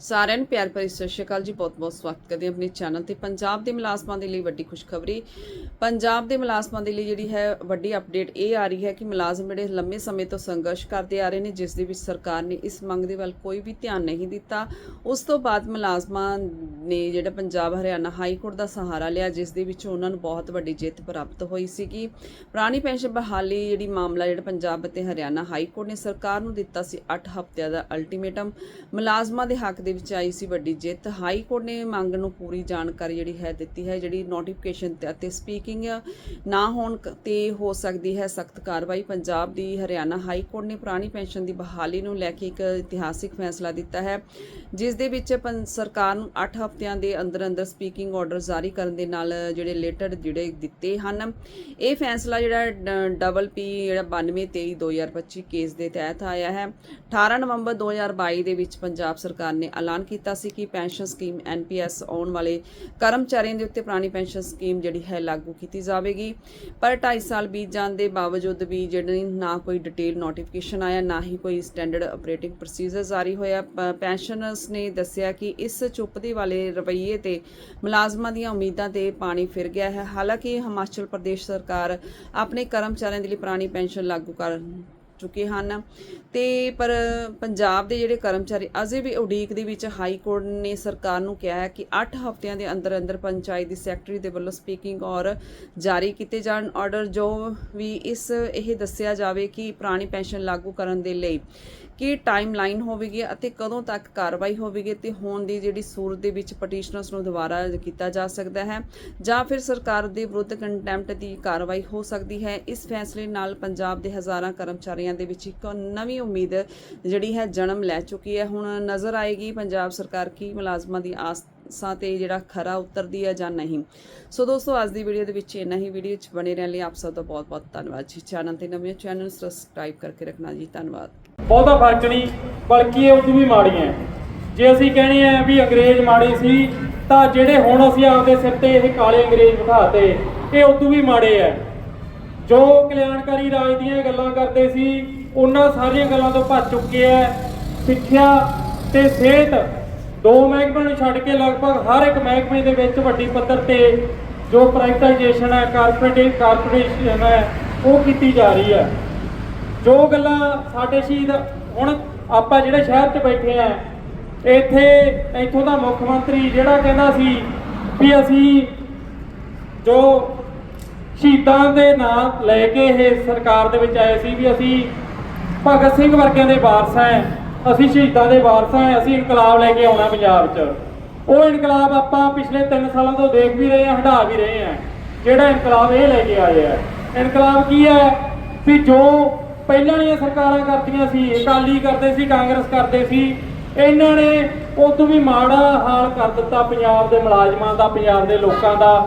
ਸਾਰਿਆਂ ਨੂੰ ਪਿਆਰ ਭਰੀ ਸਤਿ ਸ਼੍ਰੀ ਅਕਾਲ ਜੀ ਬਹੁਤ-ਬਹੁਤ ਸਵਾਗਤ ਕਰਦੇ ਹਾਂ ਆਪਣੇ ਚੈਨਲ ਤੇ। ਪੰਜਾਬ ਦੇ ਮੁਲਾਜ਼ਮਾਂ ਦੇ ਲਈ ਵੱਡੀ ਖੁਸ਼ਖਬਰੀ। ਪੰਜਾਬ ਦੇ ਮੁਲਾਜ਼ਮਾਂ ਦੇ ਲਈ ਜਿਹੜੀ ਹੈ ਵੱਡੀ ਅਪਡੇਟ ਇਹ ਆ ਰਹੀ ਹੈ ਕਿ ਮੁਲਾਜ਼ਮ ਜਿਹੜੇ ਲੰਮੇ ਸਮੇਂ ਤੋਂ ਸੰਘਰਸ਼ ਕਰਦੇ ਆ ਰਹੇ ਨੇ, ਜਿਸ ਦੇ ਵਿੱਚ ਸਰਕਾਰ ਨੇ ਇਸ ਮੰਗ ਦੇ ਵੱਲ ਕੋਈ ਵੀ ਧਿਆਨ ਨਹੀਂ ਦਿੱਤਾ। ਉਸ ਤੋਂ ਬਾਅਦ ਮੁਲਾਜ਼ਮਾਂ ਨੇ ਜਿਹੜਾ ਪੰਜਾਬ ਹਰਿਆਣਾ ਹਾਈ ਕੋਰਟ ਦਾ ਸਹਾਰਾ ਲਿਆ, ਜਿਸ ਦੇ ਵਿੱਚ ਉਹਨਾਂ ਨੂੰ ਬਹੁਤ ਵੱਡੀ ਜਿੱਤ ਪ੍ਰਾਪਤ ਹੋਈ ਸੀਗੀ। ਪੁਰਾਣੀ ਪੈਨਸ਼ਨ ਬਹਾਲੀ ਜਿਹੜੀ ਮਾਮਲਾ ਜਿਹੜਾ ਪੰਜਾਬ ਅਤੇ ਹਰਿਆਣਾ ਹਾਈ ਕੋਰਟ ਨੇ ਸਰਕਾਰ ਨੂੰ ਦਿੱਤਾ ਸੀ 8 ਹਫ਼ਤਿਆਂ ਦਾ ਅਲਟੀਮੇਟਮ ਮੁਲਾਜ਼ਮਾਂ ਦੇ ਹੱਕ ਦੇ ਵਿੱਚ ਆਈ ਸੀ ਵੱਡੀ ਜਿੱਤ। ਹਾਈ ਕੋਰਟ ਨੇ ਮੰਗ ਨੂੰ ਪੂਰੀ ਜਾਣਕਾਰੀ ਜਿਹੜੀ ਹੈ ਦਿੱਤੀ ਹੈ, ਜਿਹੜੀ ਨੋਟੀਫਿਕੇਸ਼ਨ ਤੇ ਅਤੇ ਸਪੀਕਿੰਗ ਨਾ ਹੋਣ ਤੇ ਹੋ ਸਕਦੀ ਹੈ ਸਖਤ ਕਾਰਵਾਈ। ਪੰਜਾਬ ਦੀ ਹਰਿਆਣਾ ਹਾਈ ਕੋਰਟ ਨੇ ਪੁਰਾਣੀ ਪੈਨਸ਼ਨ ਦੀ ਬਹਾਲੀ ਨੂੰ ਲੈ ਕੇ ਇੱਕ ਇਤਿਹਾਸਿਕ ਫੈਸਲਾ ਦਿੱਤਾ ਹੈ, ਜਿਸ ਦੇ ਵਿੱਚ ਪੰ- ਸਰਕਾਰ ਨੂੰ 8 ਹਫ਼ਤਿਆਂ ਦੇ ਅੰਦਰ ਅੰਦਰ ਸਪੀਕਿੰਗ ਆਰਡਰ ਜਾਰੀ ਕਰਨ ਦੇ ਨਾਲ ਜਿਹੜੇ ਰਿਲੇਟਡ ਜਿਹੜੇ ਦਿੱਤੇ ਹਨ। ਇਹ ਫੈਸਲਾ ਜਿਹੜਾ ਡ- ਡਬਲ ਪੀ ਜਿਹੜਾ 92 23 2025 ਕੇਸ ਦੇ ਤਹਿਤ ਆਇਆ ਹੈ। 18 ਨਵੰਬਰ 2022 ਦੇ ਵਿੱਚ ਪੰਜਾਬ ਸਰਕਾਰ ਨੇ ਐਲਾਨ ਕੀਤਾ ਸੀ ਕਿ ਪੈਨਸ਼ਨ ਸਕੀਮ ਐਨਪੀਐਸ ਆਉਣ ਵਾਲੇ ਕਰਮਚਾਰੀਆਂ ਦੇ ਉੱਤੇ ਪੁਰਾਣੀ ਪੈਨਸ਼ਨ ਸਕੀਮ ਜਿਹੜੀ ਹੈ ਲਾਗੂ ਕੀਤੀ ਜਾਵੇਗੀ। ਪਰ 2.5 ਸਾਲ ਬੀਤ ਜਾਣ ਦੇ ਬਾਵਜੂਦ ਵੀ ਜਿਹੜੀ ਨਾ ਕੋਈ ਡਿਟੇਲ ਨੋਟੀਫਿਕੇਸ਼ਨ ਆਇਆ, ਨਾ ਹੀ ਕੋਈ ਸਟੈਂਡਰਡ ਆਪਰੇਟਿੰਗ ਪ੍ਰੋਸੀਜਰ ਜਾਰੀ ਹੋਇਆ, ਪ- ਪੈਨਸ਼ਨਰਸ ਨੇ ਦੱਸਿਆ ਕਿ ਇਸ ਚੁੱਪਦੀ ਵਾਲੇ ਰਵੱਈਏ ਤੇ ਮੁਲਾਜ਼ਮਾਂ ਦੀਆਂ ਉਮੀਦਾਂ ਤੇ ਪਾਣੀ ਫਿਰ ਗਿਆ ਹੈ। ਹਾਲਾਂਕਿ ਹਿਮਾਚਲ ਪ੍ਰਦੇਸ਼ ਸਰਕਾਰ ਆਪਣੇ ਕਰਮਚਾਰੀਆਂ ਦੇ ਲਈ ਪੁਰਾਣੀ ਪੈਨਸ਼ਨ ਲਾਗੂ ਕਰਨ ਚੁੱਕੇ ਹਨ। ਤੇ ਪਰ ਪੰਜਾਬ ਦੇ ਜਿਹੜੇ ਕਰਮਚਾਰੀ ਅਜੇ ਵੀ ਉਡੀਕ ਦੇ ਵਿੱਚ ਹਾਈ ਕੋਰਟ ਨੇ ਸਰਕਾਰ ਨੂੰ ਕਿਹਾ ਹੈ ਕਿ 8 ਹਫ਼ਤਿਆਂ ਦੇ ਅੰਦਰ ਅੰਦਰ ਪੰਚਾਇਤ ਦੀ ਸੈਕਟਰੀ ਦੇ ਵੱਲੋਂ ਸਪੀਕਿੰਗ ਔਰ ਜਾਰੀ ਕੀਤੇ ਜਾਣ ਆਰਡਰ, ਜੋ ਵੀ ਇਸ ਇਹ ਦੱਸਿਆ ਜਾਵੇ ਕਿ ਪੁਰਾਣੀ ਪੈਨਸ਼ਨ ਲਾਗੂ ਕਰਨ ਦੇ ਲਈ ਕੀ ਟਾਈਮ ਲਾਈਨ ਹੋਵੇਗੀ ਅਤੇ ਕਦੋਂ ਤੱਕ ਕਾਰਵਾਈ ਹੋਵੇਗੀ ਤੇ ਹੋਣ ਦੀ ਜਿਹੜੀ ਸੂਰਤ ਦੇ ਵਿੱਚ ਪਟੀਸ਼ਨਰਸ ਨੂੰ ਦੁਬਾਰਾ ਕੀਤਾ ਜਾ ਸਕਦਾ ਹੈ ਜਾਂ ਫਿਰ ਸਰਕਾਰ ਦੇ ਵਿਰੁੱਧ ਕੰਟੈਂਪਟ ਦੀ ਕਾਰਵਾਈ ਹੋ ਸਕਦੀ ਹੈ। ਇਸ ਫੈਸਲੇ ਨਾਲ ਪੰਜਾਬ ਦੇ ਹਜ਼ਾਰਾਂ ਕਰਮਚਾਰੀਆਂ ਦੇ ਵਿੱਚ ਇੱਕ ਨਵੀਂ ਉਮੀਦ ਜਿਹੜੀ ਹੈ ਜਨਮ ਲੈ ਚੁੱਕੀ ਹੈ। ਹੁਣ ਨਜ਼ਰ ਆਏਗੀ ਪੰਜਾਬ ਸਰਕਾਰ ਕੀ ਮੁਲਾਜ਼ਮਾਂ ਦੀ ਆਸਾਂ ਤੇ ਜਿਹੜਾ ਖਰਾ ਉਤਰਦੀ ਹੈ ਜਾਂ ਨਹੀਂ। ਸੋ ਦੋਸਤੋ, ਅੱਜ ਦੀ ਵੀਡੀਓ ਦੇ ਵਿੱਚ ਇੰਨਾ ਹੀ। ਵੀਡੀਓ 'ਚ ਬਣੇ ਰਹਿਣ ਲਈ ਆਪ ਸਭ ਦਾ ਬਹੁਤ ਬਹੁਤ ਧੰਨਵਾਦ ਜੀ। ਚੈਨਲ ਤੇ ਨਵੇਂ ਚੈਨਲ ਸਬਸਕ੍ਰਾਈਬ ਕਰਕੇ ਰੱਖਣਾ ਜੀ। ਧੰਨਵਾਦ। ਬਹੁਤਾ ਫ਼ਰਕ ਨਹੀਂ, ਬਲਕਿ ਇਹ ਉਦੋਂ ਵੀ ਮਾੜੀਆਂ ਜੇ ਅਸੀਂ ਕਹਿੰਦੇ ਆ ਵੀ ਅੰਗਰੇਜ਼ ਮਾੜੇ ਸੀ, ਤਾਂ ਜਿਹੜੇ ਹੁਣ ਅਸੀਂ ਆਪਦੇ ਸਿਰ ਤੇ ਇਹ ਕਾਲੇ ਅੰਗਰੇਜ਼ ਬਿਠਾਤੇ, ਇਹ ਉਦੋਂ ਵੀ ਮਾੜੇ ਆ ਜੋ ਕਲਿਆਣਕਾਰੀ ਰਾਜ ਦੀਆਂ ਗੱਲਾਂ ਕਰਦੇ ਸੀ, ਉਹਨਾਂ ਸਾਰੀਆਂ ਗੱਲਾਂ ਤੋਂ ਭੱਜ ਚੁੱਕੇ ਆ। ਸਿੱਖਿਆ ਤੇ ਸਿਹਤ ਦੋ ਮਹਿਕਮਿਆਂ ਨੂੰ ਛੱਡ ਕੇ ਲਗਭਗ ਹਰ ਇੱਕ ਮਹਿਕਮੇ ਦੇ ਵਿੱਚ ਵੱਡੀ ਪੱਧਰ ਤੇ ਜੋ ਪ੍ਰਾਈਵੇਟਾਈਜੇਸ਼ਨ ਹੈ ਕਾਰਪੋਰੇਟ ਕਾਰਪੋਰੇਸ਼ਨ ਹੈ, ਉਹ ਕੀਤੀ ਜਾ ਰਹੀ ਹੈ। ਜੋ ਗੱਲਾਂ ਸਾਡੇ ਸ਼ਹੀਦ ਹੁਣ ਆਪਾਂ ਜਿਹੜੇ ਸ਼ਹਿਰ 'ਚ ਬੈਠੇ ਆ, ਇੱਥੇ ਇੱਥੋਂ ਦਾ ਮੁੱਖ ਮੰਤਰੀ ਜਿਹੜਾ ਕਹਿੰਦਾ ਸੀ ਵੀ ਅਸੀਂ ਜੋ ਸ਼ਹੀਦਾਂ ਦੇ ਨਾਂ ਲੈ ਕੇ ਇਹ ਸਰਕਾਰ ਦੇ ਵਿੱਚ ਆਏ ਸੀ ਵੀ ਅਸੀਂ ਭਗਤ ਸਿੰਘ ਵਰਗਿਆਂ ਦੇ ਵਾਰਸ ਹਾਂ, ਅਸੀਂ ਸ਼ਹੀਦਾਂ ਦੇ ਵਾਰਸ ਹਾਂ, ਅਸੀਂ ਇਨਕਲਾਬ ਲੈ ਕੇ ਆਉਣਾ ਪੰਜਾਬ 'ਚ। ਉਹ ਇਨਕਲਾਬ ਆਪਾਂ ਪਿਛਲੇ 3 ਸਾਲਾਂ ਤੋਂ ਦੇਖ ਵੀ ਰਹੇ ਹਾਂ ਹਟਾ ਵੀ ਰਹੇ ਹਾਂ। ਜਿਹੜਾ ਇਨਕਲਾਬ ਇਹ ਲੈ ਕੇ ਆਏ ਆ ਇਨਕਲਾਬ ਕੀ ਹੈ? ਵੀ ਜੋ ਪਹਿਲਾਂ ਵਾਲੀਆਂ ਸਰਕਾਰਾਂ ਕਰਦੀਆਂ ਸੀ, ਅਕਾਲੀ ਕਰਦੇ ਸੀ, ਕਾਂਗਰਸ ਕਰਦੇ ਸੀ, ਇਹਨਾਂ ਨੇ ਉਹ ਤੋਂ ਵੀ ਮਾੜਾ ਹਾਲ ਕਰ ਦਿੱਤਾ ਪੰਜਾਬ ਦੇ ਮੁਲਾਜ਼ਮਾਂ ਦਾ, ਪੰਜਾਬ ਦੇ ਲੋਕਾਂ ਦਾ।